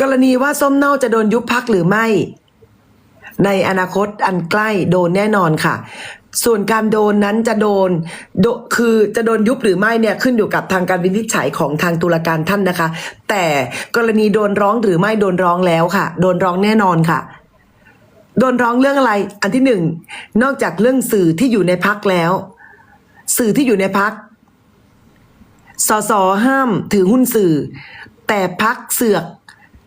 กรณีว่าส้มเน่าจะโดนยุบพักหรือไม่ ในอนาคตอันใกล้โดนแน่นอนค่ะ ส่วนการโดนนั้นจะโดนโดคือจะโดนยุบหรือไม่เนี่ยขึ้นอยู่กับทางการวินิจฉัยของทางตุลาการท่านนะคะ แต่กรณีโดนร้องหรือไม่โดนร้องแล้วค่ะ โดนร้องแน่นอนค่ะโดนร้องเรื่องอะไร อันที่หนึ่ง นอกจากเรื่องสื่อที่อยู่ในพักแล้ว สื่อที่อยู่ในพัก สสห้ามถือหุ้นสื่อ แต่พักเสือก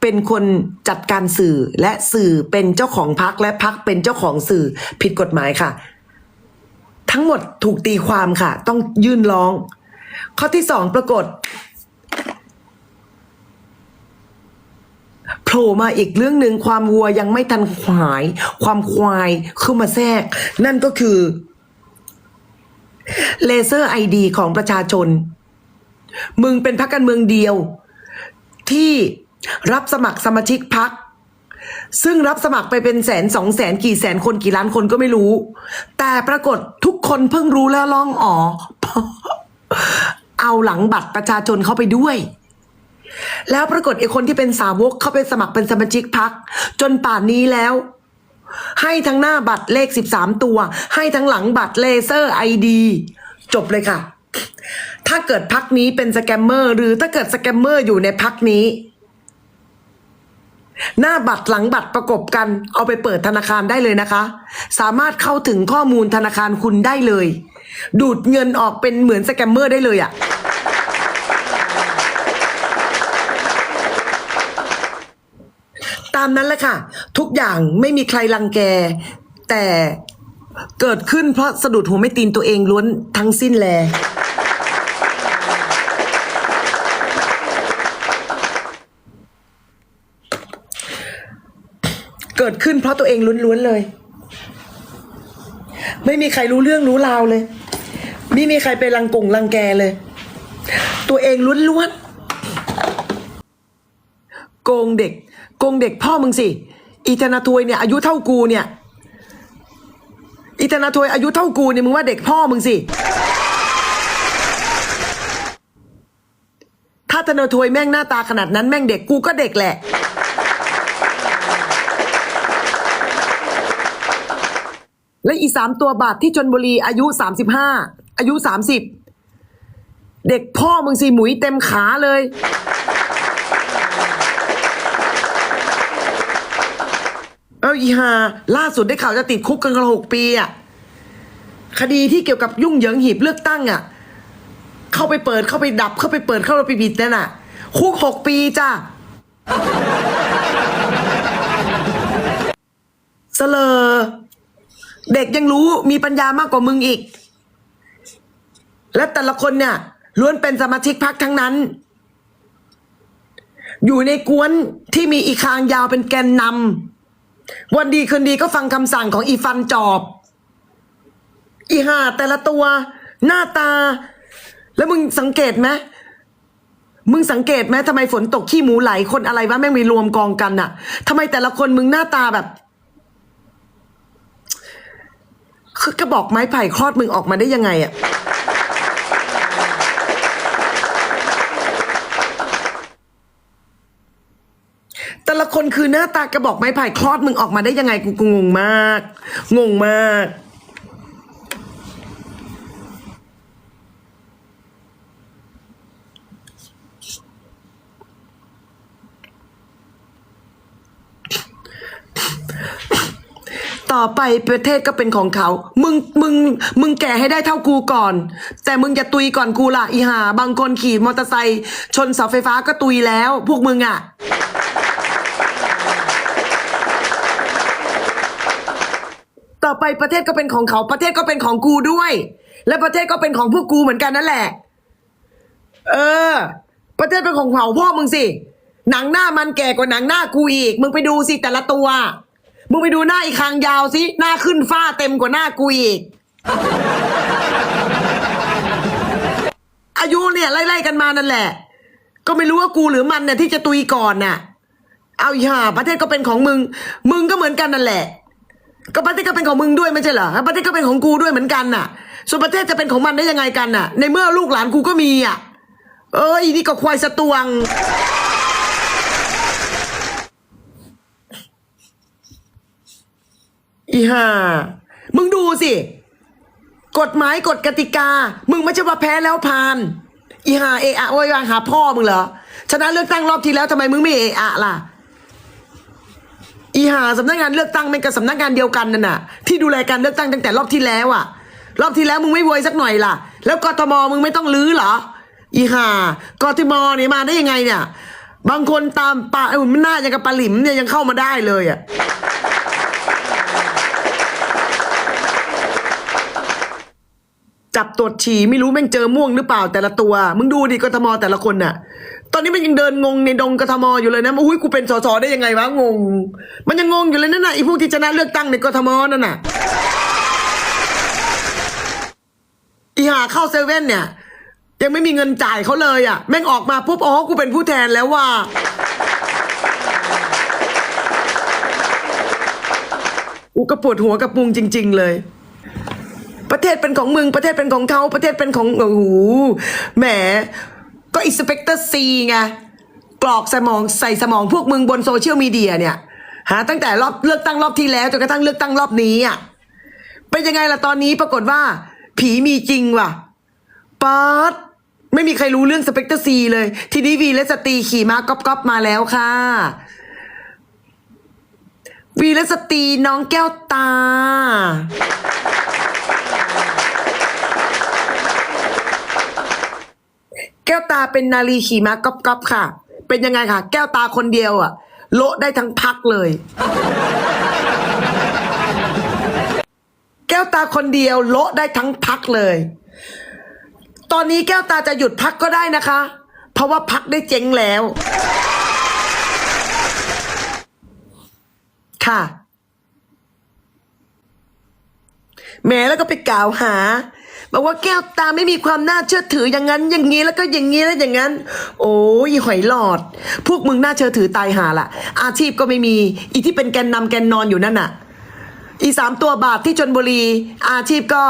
เป็นคนจัดการสื่อและสื่อเป็นเจ้าของพักและพักเป็นเจ้าของสื่อผิดกฎหมายค่ะ ทั้งหมดถูกตีความค่ะ ต้องยื่นร้อง ข้อที่สองปรากฏโผล่มาอีกเรื่องหนึ่งความวัวยังไม่ทันขวาย ความควายเข้ามาแทรก นั่นก็คือเลเซอร์ไอดีของประชาชน มึงเป็นพรรคการเมืองเดียวที่ รับสมัครสมาชิกพรรคซึ่งรับสมัครไปเป็นแสนสองแสนกี่แสนคนกี่ล้านคนก็ไม่รู้ แต่ปรากฏทุกคนเพิ่งรู้แล้วล่องอ๋อ เอาหลังบัตรประชาชนเข้าไปด้วย แล้วปรากฏไอ้คนที่เป็นสาวกเข้าไปสมัครเป็นสมาชิกพรรคจนป่านนี้แล้วให้ทั้งหน้าบัตรเลข 13 ตัว ให้ทั้งหลังบัตรเลเซอร์ไอดีจบเลยค่ะ ถ้าเกิดพักนี้เป็นสแกมเมอร์ หรือถ้าเกิดสแกมเมอร์อยู่ในพักนี้ หน้าบัตรหลังบัตรประกบกันเอาไปเปิดธนาคารได้เลยนะคะ สามารถเข้าถึงข้อมูลธนาคารคุณได้เลย ดูดเงินออกเป็นเหมือนสแกมเมอร์ได้เลยอะตามนั้นแหละค่ะ ทุกอย่างไม่มีใครรังแก แต่เกิดขึ้นเพราะสะดุดหัวไม่ตีนตัวเองล้วนทั้งสิ้นแล กิดขึ้นเพราะตัวเองล้วนๆเลย ไม่มีใครรู้เรื่องรู้ราวเลย ไม่มีใครไปรังกงรังแกเลย ตัวเองล้วนๆโกงเด็ก โกงเด็กพ่อมึงสิอีธนาทวยเนี่ยอายุเท่ากูเนี่ยอีธนาทวยอายุเท่ากูเนี่ยมึงว่าเด็กพ่อมึงสิถ้าธนาทวยแม่งหน้าตาขนาดนั้นแม่งเด็กกูก็เด็กแหละ และอีสามตัวบาทที่ชนบุรีอายุสามสิบห้าอายุสามสิบเด็กพ่อมึงสิหมุยเต็มขาเลย เอาอีหาล่าสุดได้ข่าวจะติดคุกกันกันหกปีอะคดีที่เกี่ยวกับยุ่งเหยิงหีบเลือกตั้งอะ เข้าไปเปิดเข้าไปดับเข้าไปเปิดเข้าไปปิดนั่นน่ะ คุกหกปีจ้าเสลอ เด็กยังรู้มีปัญญามากกว่ามึงอีก และแต่ละคนเนี่ยล้วนเป็นสมาชิกพรรคทั้งนั้น อยู่ในกวนที่มีอีคางยาวเป็นแกนนำวันดีคืนดีก็ฟังคำสั่งของอีฟันจอบ อีห่าแต่ละตัว หน้าตา แล้วมึงสังเกตไหมมึงสังเกตไหมทำไมฝนตกขี้หมูไหลคนอะไรวะแม่งมีรวมกองกันอะทำไมแต่ละคนมึงหน้าตาแบบ คือกระบอกไม้ไผ่คลอดมึงออกมาได้ยังไงอะแต่ละคนคือหน้าตากระบอกไม้ไผ่คลอดมึงออกมาได้ยังไงกูกูงงมาก งงมาก ต่อไปประเทศก็เป็นของเขา มึงมึงมึงแก่ให้ได้เท่ากูก่อน แต่มึงอย่าตุยก่อนกูละอีห่าบางคนขี่มอเตอร์ไซค์ชนเสาไฟฟ้าก็ตุยแล้ว พวกมึงอะต่อไปประเทศก็เป็นของเขาประเทศก็เป็นของกูด้วย และประเทศก็เป็นของพวกกูเหมือนกันนั่นแหละ เออ ประเทศเป็นของเผ่าพ่อมึงสิ หนังหน้ามันแก่กว่าหนังหน้ากูอีก มึงไปดูสิแต่ละตัว มึงไปดูหน้าอีกคางยาวสิ หน้าขึ้นฟ้าเต็มกว่าหน้ากูอีก อายุเนี่ยไล่ๆกันมานั่นแหละ ก็ไม่รู้ว่ากูหรือมันเนี่ยที่จะตุยก่อนน่ะ เอาอีห่าประเทศก็เป็นของมึง มึงก็เหมือนกันนั่นแหละ ก็ประเทศก็เป็นของมึงด้วยไม่ใช่เหรอประเทศก็เป็นของกูด้วยเหมือนกันน่ะ ส่วนประเทศจะเป็นของมันได้ยังไงกันน่ะ ในเมื่อลูกหลานกูก็มีอะ เอ้ยนี่ก็ควายสตวง อีห่ามึงดูสิ กฎหมายกฎกติกา มึงไม่ใช่ว่าแพ้แล้วผ่าน อีห่าเอะอะโวยวายหาพ่อมึงเหรอชนะเลือกตั้งรอบที่แล้วทำไมมึงไม่เอะอะล่ะ อีห่าสำนักงานเลือกตั้งเป็นกับสำนักงานเดียวกันนั่นน่ะ ที่ดูแลการเลือกตั้งตั้งแต่รอบที่แล้วอะ รอบที่แล้วมึงไม่โวยสักหน่อยล่ะ แล้วกทมมึงไม่ต้องลื้อเหรอ อีห่ากทมเนี่ยมาได้ยังไงเนี่ย บางคนตามปลาเอ้ยมันน่าจะกับปลาหลิมเนี่ยยังเข้ามาได้เลยอะ จับตรวจฉี่ไม่รู้แม่งเจอม่วงหรือเปล่าแต่ละตัว มึงดูดิกทมแต่ละคนน่ะ ตอนนี้มันยังเดินงงในดงกทมอยู่เลยนะอุ้ยกูเป็นสสได้ยังไงวะงง มันยังงงอยู่เลยนั่นน่ะไอ้พวกที่ชนะเลือกตั้งในกทมนั่นน่ะอีหาเข้าเซเว่นเนี่ย ยังไม่มีเงินจ่ายเขาเลยอะ แม่งออกมาปุ๊บอ๋อกูเป็นผู้แทนแล้วว่าอูก็ปวดหัวกับปุงจริง ๆ เลย ประเทศเป็นของมึง ประเทศเป็นของเขาประเทศเป็นของโอ้โหแหม ก็อิสเปกเตอร์ซีไงกรอกสมองใส่สมองพวกมึงบนโซเชียลมีเดียเนี่ยหาตั้งแต่รอบเลือกตั้งรอบที่แล้วจนกระทั่งเลือกตั้งรอบนี้อะเป็นยังไงล่ะตอนนี้ปรากฏว่า ผีมีจริงว่ะป๊าดไม่มีใครรู้เรื่องสเปกเตอร์ซีเลย ทีนี้วีและสตีขี่ม้าก๊อปๆมาแล้วค่ะ วีและสตีน้องแก้วตา แก้วตาเป็นนาลีขี่ม้าก๊อปก๊อปค่ะ เป็นยังไงค่ะ แก้วตาคนเดียวอะโละได้ทั้งพักเลย แก้วตาคนเดียวโละได้ทั้งพักเลย ตอนนี้แก้วตาจะหยุดพักก็ได้นะคะ เพราะว่าพักได้เจ๊งแล้ว ค่ะแหม้แล้วก็ไปกล่าวหา บอกว่าแก้วตาไม่มีความน่าเชื่อถืออย่างนั้น อย่างนี้แล้วก็อย่างนี้แล้วอย่างนั้น โอ้ยหอยหลอด พวกมึงน่าเชื่อถือตายหาละอาชีพก็ไม่มีอีที่เป็นแกนนำแกนนอนอยู่นั่นน่ะ อีสามตัวบาทที่ชนบุรี อาชีพก็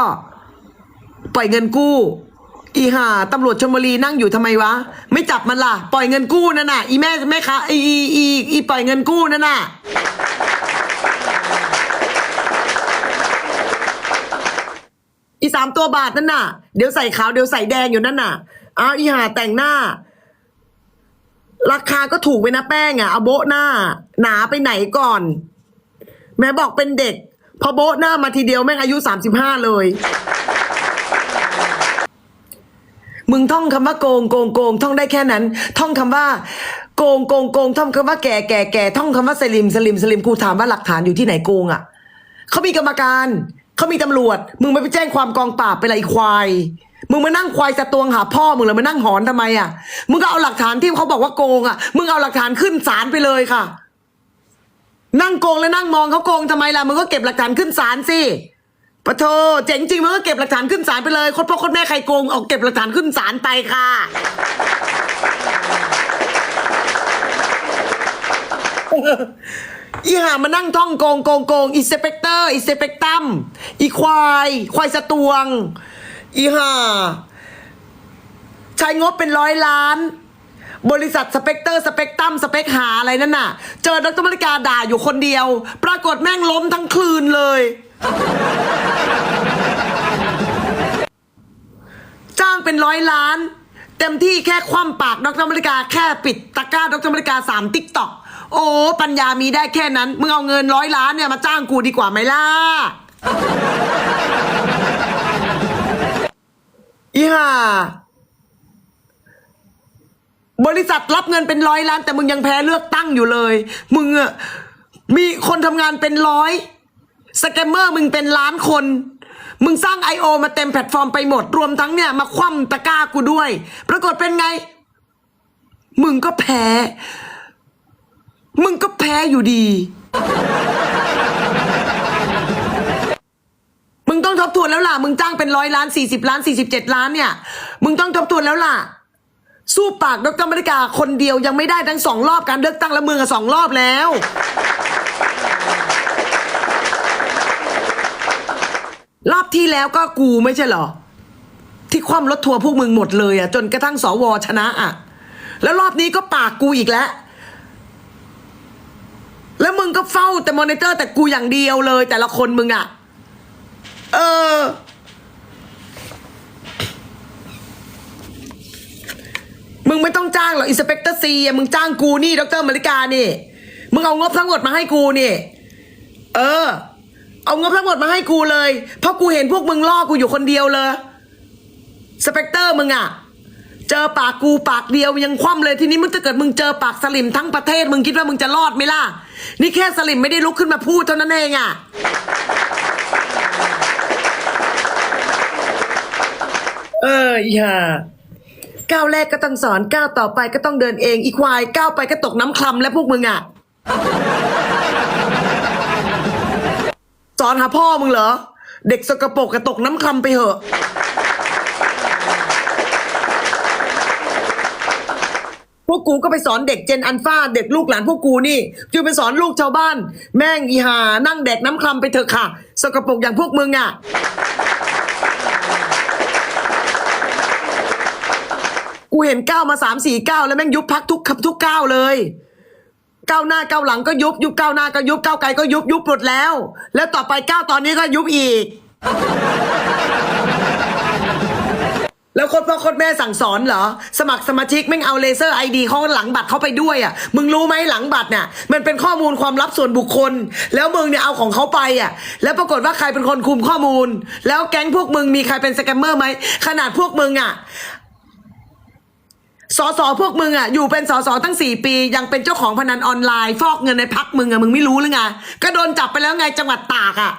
ปล่อยเงินกู้ อีห่าตำรวจชลบุรีนั่งอยู่ทำไมวะ ไม่จับมันล่ะ ปล่อยเงินกู้นั่นน่ะ อีแม่แม่คะอีอีอีอีปล่อยเงินกู้นั่นน่ะ อีสามตัวบาทนั่นน่ะ เดี๋ยวใส่ขาวเดี๋ยวใส่แดงอยู่นั่นน่ะอ้าวอีหาแต่งหน้า ราคาก็ถูกไปนะแป้งอะเอาโบะหน้า หนาไปไหนก่อน แม่บอกเป็นเด็ก พอโบะหน้ามาทีเดียวแม่งอายุสามสิบห้าเลย มึงท่องคำว่าโกงโกงโกงท่องได้แค่นั้น ท่องคำว่าโกงโกงโกงท่องคำว่าแก่แก่แก่ท่องคำว่าสลิมสลิมสลิมกูถามว่าหลักฐานอยู่ที่ไหนโกงอะเขามีกรรมการ เขามีตำรวจ มึงไม่ไปแจ้งความกองปราบไปละไอ้ควาย มึงมานั่งควายสะตวงหาพ่อมึงเหรอมานั่งหอนทำไมอะ มึงก็เอาหลักฐานที่เขาบอกว่าโกงอะ มึงเอาหลักฐานขึ้นศาลไปเลยค่ะ นั่งโกงแล้วนั่งมองเขาโกงทำไมล่ะ มึงก็เก็บหลักฐานขึ้นศาลสิปะโทเจ๋งจริงมึงก็เก็บหลักฐานขึ้นศาลไปเลยคนพ่อคนแม่ใครโกงเอาเก็บหลักฐานขึ้นศาลไปค่ะ อีห่ามานั่งท่องโกงโกงโกงอีสเปกเตอร์อีสเปกตัมอีควาย ควายสตวง อีห่าใช้งบเป็นร้อยล้าน บริษัทสเปกเตอร์สเปกตัมสเปกหาอะไรนั่นน่ะ เจอดรมริกาด่าอยู่คนเดียว ปรากฏแม่งล้มทั้งคืนเลย จ้างเป็นร้อยล้าน เต็มที่แค่คว่ำปากดรมริกาแค่ปิดตะกร้าดรมริกาสามติ๊กตอก โอ้ ปัญญามีได้แค่นั้น มึงเอาเงินร้อยล้านเนี่ยมาจ้างกูดีกว่าไหมล่ะ อีห่า บริษัทรับเงินเป็นร้อยล้าน แต่มึงยังแพ้เลือกตั้งอยู่เลย มึงอะมีคนทำงานเป็นร้อย สแกมเมอร์มึงเป็นล้านคน มึงสร้าง I.O. มาเต็มแพลตฟอร์มไปหมด รวมทั้งเนี่ยมาคว่ำตะกร้ากูด้วย ปรากฏเป็นไง มึงก็แพ้ มึงก็แพ้อยู่ดี มึงต้องทบทวนแล้วล่ะ มึงจ้างเป็นร้อยล้านสี่สิบล้านสี่สิบเจ็ดล้านเนี่ย มึงต้องทบทวนแล้วล่ะ สู้ปากดรมริกาคนเดียวยังไม่ได้ทั้งสองรอบการเลือกตั้งและเมืองอะสองรอบแล้ว รอบที่แล้วก็กูไม่ใช่เหรอ ที่คว่ำรถทัวร์พวกมึงหมดเลยอะจนกระทั่งสวชนะอะแล้วรอบนี้ก็ปากกูอีกแล้ว แล้วมึงก็เฝ้าแต่มอนิเตอร์แต่กูอย่างเดียวเลย แต่ละคนมึงอะเออ มึงไม่ต้องจ้างหรอกอินสเปกเตอร์ซีมึงจ้างกูนี่ดรมาริกานี่ มึงเอางบทั้งหมดมาให้กูนี่ เออ เอางบทั้งหมดมาให้กูเลย เพราะกูเห็นพวกมึงล่อกูอยู่คนเดียวเลยสเปกเตอร์มึงอะเจอปากกูปากเดียวยังคว่ำเลยทีนี้มึงจะเกิดมึงเจอปากสลิมทั้งประเทศมึงคิดว่ามึงจะรอดไหมล่ะ นี่แค่สลิมไม่ได้ลุกขึ้นมาพูดเท่านั้นเองอะเอออีห่าก้าวแรกก็ต้องสอนก้าวต่อไปก็ต้องเดินเอง อีควายก้าวไปก็ตกน้ำคลำแล้วพวกมึงอะ สอนหาพ่อมึงเหรอ เด็กสกปรกก็ตกน้ำคลำไปเหอะ พวกกูก็ไปสอนเด็กเจนอันฟาเด็กลูกหลานพวกกูนี่จะไปสอนลูกชาวบ้าน แม่งอีหานั่งแดกน้ำคลำไปเถอะค่ะ สกปรกอย่างพวกมึงอะกูเห็นก้าวมาสามสี่ก้าวแล้วแม่งยุบพักทุกขับทุกก้าวเลยก้าวหน้าก้าวหลังก็ยุบยุบก้าวหน้าก็ยุบก้าวไกลก็ยุบยุบหมดแล้ว แล้วต่อไปก้าวตอนนี้ก็ยุบอีก แล้วโคนพ่อโคนแม่สั่งสอนเหรอ สมัครสมาชิกแม่งเอาเลเซอร์ไอดีเขาหลังบัตรเข้าไปด้วยอะมึงรู้ไหมหลังบัตรเนี่ยมันเป็นข้อมูลความลับส่วนบุคคล แล้วมึงเนี่ยเอาของเขาไปอะแล้วปรากฏว่าใครเป็นคนคุมข้อมูล แล้วแก๊งพวกมึงมีใครเป็นสแกมเมอร์ไหมขนาดพวกมึงอะสอสอพวกมึงอะอยู่เป็นสอสอตั้งสี่ปี ยังเป็นเจ้าของพนันออนไลน์ ฟอกเงินในพักมึงอะมึงไม่รู้หรือไงก็โดนจับไปแล้วไงจังหวัดตากอะ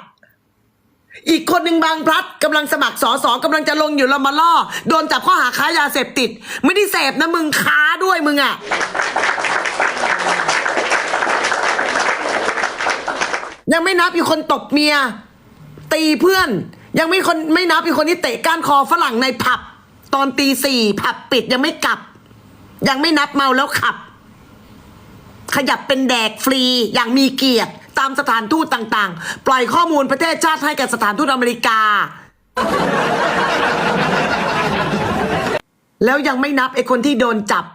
อีกคนหนึ่งบางพลัดกำลังสมัครสอสอกำลังจะลงอยู่ละมาล่อ โดนจับข้อหาค้ายาเสพติด ไม่ได้เสพนะมึงค้าด้วยมึงอะยังไม่นับอีกคนตบเมีย ตีเพื่อน ยังไม่คนไม่นับอีกคนที่เตะก้านคอฝรั่งในผับ ตอนตีสี่ผับปิดยังไม่กลับ ยังไม่นับเมาแล้วขับ ขยับเป็นแดกฟรีอย่างมีเกียรติ ตามสถานทูตต่างๆ ปล่อยข้อมูลประเทศชาติให้กับสถานทูตอเมริกา แล้วยังไม่นับไอ้คนที่โดนจับ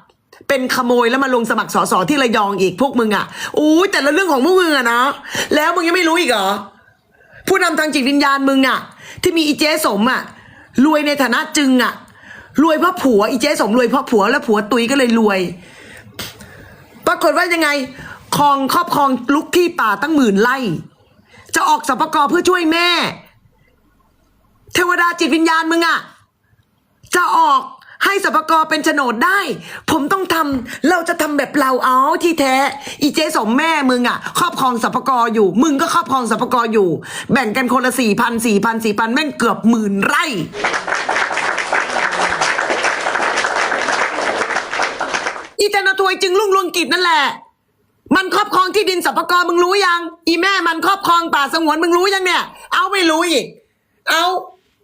เป็นขโมยแล้วมาลงสมัครสอสอที่ระยองอีกพวกมึงอะอู้แต่ละเรื่องของพวกมึงอะนะ แล้วมึงยังไม่รู้อีกเหรอ ผู้นำทางจิตวิญญาณมึงอะที่มีอีเจ๊สมอะ รวยในฐานะจึงอะ รวยเพราะผัวอีเจ๊สมรวยเพราะผัวแล้วผัวตุยก็เลยรวย ปรากฏว่ายังไง ครองครอบครองลุกที่ป่าตั้งหมื่นไร่ จะออกสปกรเพื่อช่วยแม่ เทวดาจิตวิญญาณมึงอะจะออกให้สปกรเป็นโฉนดได้ ผมต้องทำเราจะทำแบบเราเอาที่แท้ อีเจสมแม่มึงอะครอบครองสปกรอยู่ มึงก็ครอบครองสปกรอยู่ แบ่งกันคนละสี่พันสี่พันสี่พันแม่งเกือบหมื่นไร่ อีเจนาทวยจึงลุ่งเรุงกิจนั่นแหละ มันครอบครองที่ดินสปกรมึงรู้ยัง อีแม่มันครอบครองป่าสงวนมึงรู้ยังเนี่ย เอาไม่รู้อีก เอา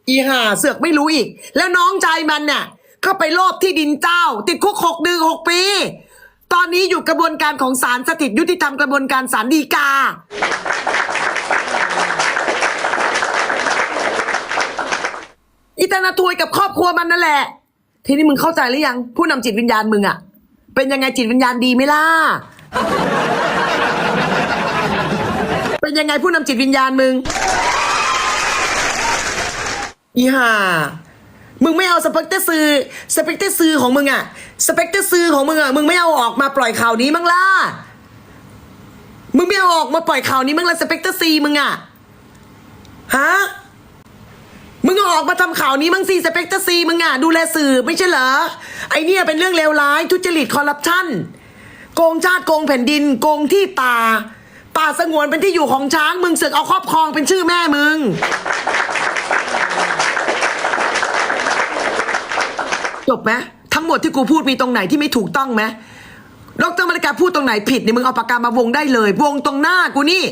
อีห่าเสือกไม่รู้อีก แล้วน้องใจมันเนี่ยก็ไปโลภที่ดินเจ้า ติดคุกหกเดือนหกปี ตอนนี้อยู่กระบวนการของศาลสถิตยุติธรรมกระบวนการศาลฎีกาอีตานาทวยกับครอบครัวมันนั่นแหละ ทีนี้มึงเข้าใจหรือยัง ผู้นำจิตวิญญาณมึงอะเป็นยังไงจิตวิญญาณดีไหมล่ะ เป็นยังไงผู้นำจิตวิญญาณมึงอีห่ามึงไม่เอาสเปกเตอร์ซื้อสเปกเตอร์ซื้อของมึงอะสเปกเตอร์ซื้อของมึงอะมึงไม่เอาออกมาปล่อยข่าวนี้มั้งล่ะมึงไม่เอาออกมาปล่อยข่าวนี้มั้งล่ะสเปกเตอร์ซีมึงอะฮะมึงเอาออกมาทำข่าวนี้มั้งสิสเปกเตอร์ซีมึงอะดูแลสื่อไม่ใช่เหรอไอเนี่ยเป็นเรื่องเลวร้ายทุจริตคอร์รัปชันโกงชาติโกงแผ่นดิน โกงที่ป่า ป่าสงวนเป็นที่อยู่ของช้าง มึงเสือกเอาครอบครองเป็นชื่อแม่มึง จบไหมทั้งหมดที่กูพูดมีตรงไหนที่ไม่ถูกต้องไหมดรมาริกาพูดตรงไหนผิดเนี่ยมึงเอาปากกามาวงได้เลย วงตรงหน้ากูนี่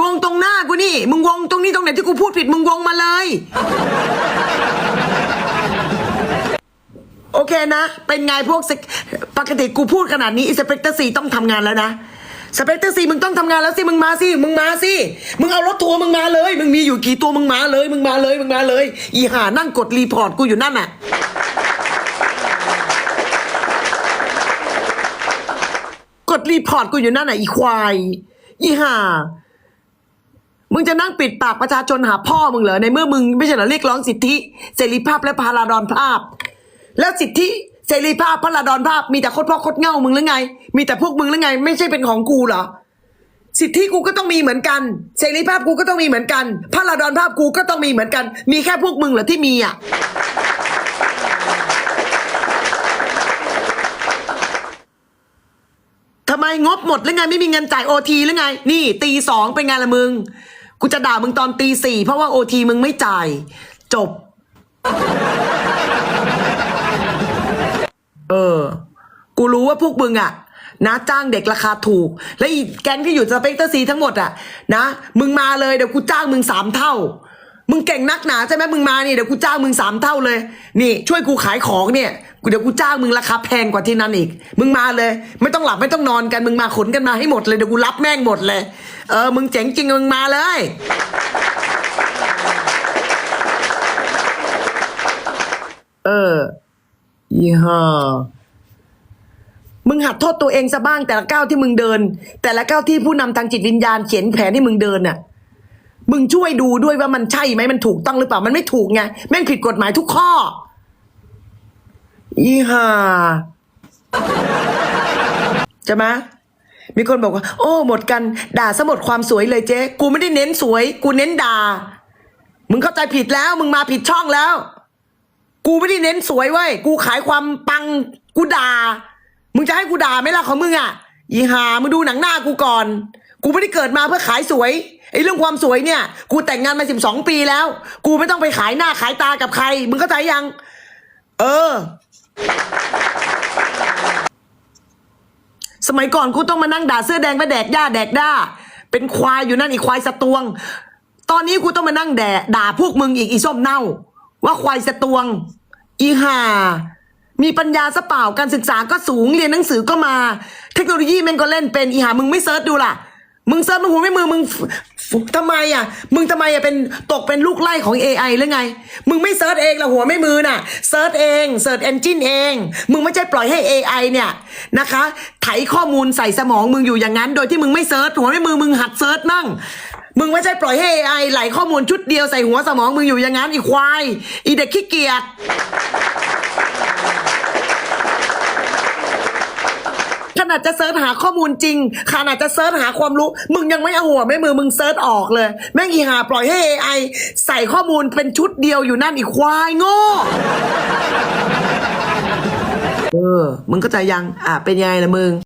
วงตรงหน้ากูนี่ มึงวงตรงนี้ตรงไหนที่กูพูดผิด มึงวงมาเลย โอเคนะ เป็นไงพวก ปกติกูพูดขนาดนี้สเปกเตอร์ซีต้องทำงานแล้วนะสเปกเตอร์ซีมึงต้องทำงานแล้วสิมึงมาสิมึงมาสิมึงเอารถทัวร์มึงมาเลย มึงมีอยู่กี่ตัวมึงมาเลย มึงมาเลยมึงมาเลย อีห่านั่งกดรีพอร์ตกูอยู่นั่นน่ะกดรีพอร์ตกูอยู่นั่นน่ะอีควายอีห่ามึงจะนั่งปิดปากประชาชนหาพ่อมึงเหรอในเมื่อมึงไม่ใช่เหรอเรียกร้องสิทธิ เสรีภาพและพาราดอนภาพ แล้วสิทธิ เสรีภาพพาราดอนภาพมีแต่โคตรพ่อโคตรเง่ามึงหรือไง มีแต่พวกมึงหรือไง ไม่ใช่เป็นของกูเหรอสิทธิกูก็ต้องมีเหมือนกัน เสรีภาพกูก็ต้องมีเหมือนกันพาราดอนภาพกูก็ต้องมีเหมือนกัน มีแค่พวกมึงเหรอที่มีอะทำไมงบหมดหรือไงไม่มีเงินจ่ายโอทีหรือไง นี่ตีสองเป็นไงละมึง กูจะด่ามึงตอนตีสี่เพราะว่าโอทีมึงไม่จ่าย จบ เออ กูรู้ว่าพวกมึงอะนะจ้างเด็กราคาถูก และอีแก๊งที่อยู่สเปกเตอร์ซีทั้งหมดอะนะ มึงมาเลยเดี๋ยวกูจ้างมึงสามเท่า มึงเก่งนักหนาใช่ไหมมึงมานี่เดี๋ยวกูจ้างมึงสามเท่าเลย นี่ ช่วยกูขายของเนี่ยกูเดี๋ยวกูจ้างมึงราคาแพงกว่าที่นั่นอีก มึงมาเลย ไม่ต้องหลับไม่ต้องนอนกันมึงมาขนกันมาให้หมดเลยเดี๋ยวกูรับแม่งหมดเลย เออ มึงเจ๋งจริงมึงมาเลยเออ ยี่ห้อมึงหัดโทษตัวเองซะบ้างแต่ละก้าวที่มึงเดิน แต่ละก้าวที่ผู้นำทางจิตวิญญาณเขียนแผนให้มึงเดินน่ะ มึงช่วยดูด้วยว่ามันใช่ไหมมันถูกต้องหรือเปล่า มันไม่ถูกไงแม่งผิดกฎหมายทุกข้ออีห่าใช่ไหมมีคนบอกว่า โอ้ หมดกัน ด่าซะหมดความสวยเลยเจ๊ กูไม่ได้เน้นสวย กูเน้นด่า มึงเข้าใจผิดแล้ว มึงมาผิดช่องแล้ว กูไม่ได้เน้นสวยเว้ยกูขายความปังกูด่า มึงจะให้กูด่าไหมล่ะของมึงอะอีหามึงดูหนังหน้ากูก่อน กูไม่ได้เกิดมาเพื่อขายสวยไอ้เรื่องความสวยเนี่ย กูแต่งงานมาสิบสองปีแล้ว กูไม่ต้องไปขายหน้าขายตากับใคร มึงเข้าใจยัง เออ สมัยก่อนกูต้องมานั่งด่าเสื้อแดงไปแดกหญ้าแดกด้า เป็นควายอยู่นั่นอีกควายสตวง ตอนนี้กูต้องมานั่งแดดด่าพวกมึงอีกอีส้มเน่า ว่าควายสตวง อีห่ามีปัญญาสะเปล่าการศึกษาก็สูงเรียนหนังสือก็มา เทคโนโลยีแม่งก็เล่นเป็นอีห่ามึงไม่เซิร์ชดูล่ะ มึงเซิร์ชมึงหัวไม่มือมึงทำไมอะ มึงทำไมอะเป็นตกเป็นลูกไล่ของ AI หรือไง มึงไม่เซิร์ชเองละหัวไม่มือน่ะเซิร์ชเองเซิร์ชเอนจินเอง มึงไม่ใช่ปล่อยให้ AI เนี่ยนะคะ ไถข้อมูลใส่สมองมึงอยู่อย่างนั้น โดยที่มึงไม่เซิร์ชหัวไม่มือมึงหัดเซิร์ชมั่ง มึงไม่ใช่ปล่อยให้ AI ไหลข้อมูลชุดเดียวใส่หัวสมองมึงอยู่อย่างนั้นอีควาย อีเด็กขี้เกียจขนาดจะเซิร์ชหาข้อมูลจริงขนาดจะเซิร์ชหาความรู้ มึงยังไม่เอาหัวไม่มือมึงเซิร์ชออกเลย แม่งอีหาปล่อยให้ AI ใส่ข้อมูลเป็นชุดเดียวอยู่นั่นอีควายโง่เออ มึงก็ใจยัง อะ เป็นยังไงล่ะมึง